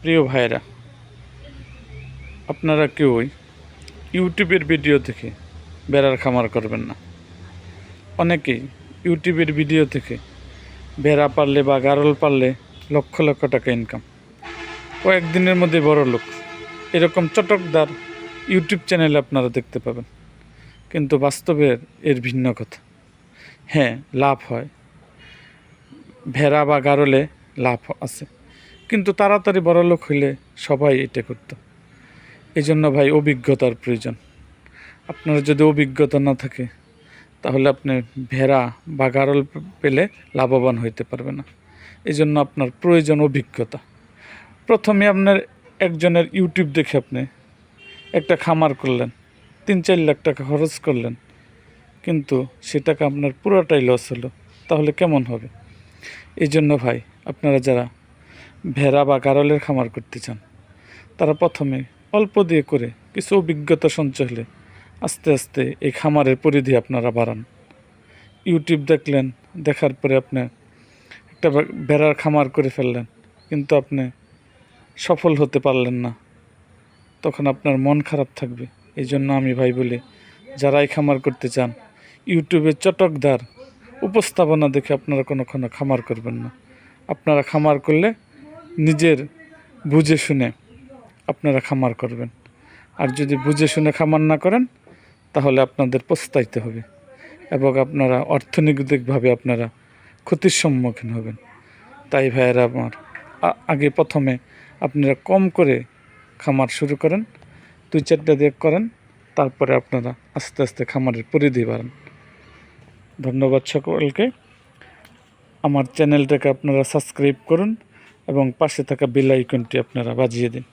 প্রিয় ভাইরা আপনারা কেউই ইউটিউবের ভিডিও থেকে বেড়ার খামার করবেন না। অনেকেই ইউটিউবের ভিডিও থেকে বেড়া পারলে বা গারল পারলে লক্ষ লক্ষ টাকা ইনকাম কয়েকদিনের মধ্যে বড় লোক, এরকম চটকদার ইউটিউব চ্যানেলে আপনারা দেখতে পাবেন। কিন্তু বাস্তবের এর ভিন্ন কথা। হ্যাঁ লাভ হয়। ভেড়া বা গারলে লাভ আছে। কিন্তু তাড়াতাড়ি বড় লোক হইলে সবাই এটা করতো। এই জন্য ভাই অভিজ্ঞতার প্রয়োজন। আপনার যদি অভিজ্ঞতা না থাকে, তাহলে আপনি ভেড়া বা গারল পেলে লাভবান হইতে পারবে না। এই জন্য আপনার প্রয়োজন অভিজ্ঞতা। প্রথমে আপনার একজনের ইউটিউব দেখে আপনি একটা খামার করলেন তিন চার লাখ টাকা খরচ করলেন, কিন্তু সে টাকা আপনার পুরোটাই লস হলো। তাহলে কেমন হবে? এই জন্য ভাই, আপনারা যারা ভেড়া বা গারলের খামার করতে চান, তারা প্রথমে অল্প দিয়ে করে কিছু অভিজ্ঞতা সঞ্চয় হলে আস্তে আস্তে এই খামারের পরিধি আপনারা বাড়ান। ইউটিউব দেখলেন, দেখার পরে আপনি একটা ভেড়ার খামার করে ফেললেন, কিন্তু আপনি সফল হতে পারলেন না। তখন আপনার মন খারাপ থাকবে। এই জন্য আমি ভাই বলি যারাই খামার করতে চান, ইউটিউবে চটকদার উপস্থাপনা দেখে আপনারা কোনো খামার করবেন না। আপনারা খামার করলে নিজের বুঝে শুনে আপনারা খামার করবেন। আর যদি বুঝে শুনে খামার না করেন, তাহলে আপনাদের পস্তাইতে হবে এবং আপনারা অর্থনৈতিকভাবে আপনারা ক্ষতির সম্মুখীন হবেন। তাই ভাইয়েরা আমার আগে প্রথমে আপনারা কম করে খামার শুরু করেন, দুই চারটা দিয়ে করেন, তারপরে আপনারা আস্তে আস্তে খামারের পরিধি বাড়ান। ধন্যবাদ সকলকে। আমার চ্যানেলটাকে আপনারা সাবস্ক্রাইব করুন। এবং পাশে থাকা বেল আইকনটি আপনারা বাজিয়ে দিন।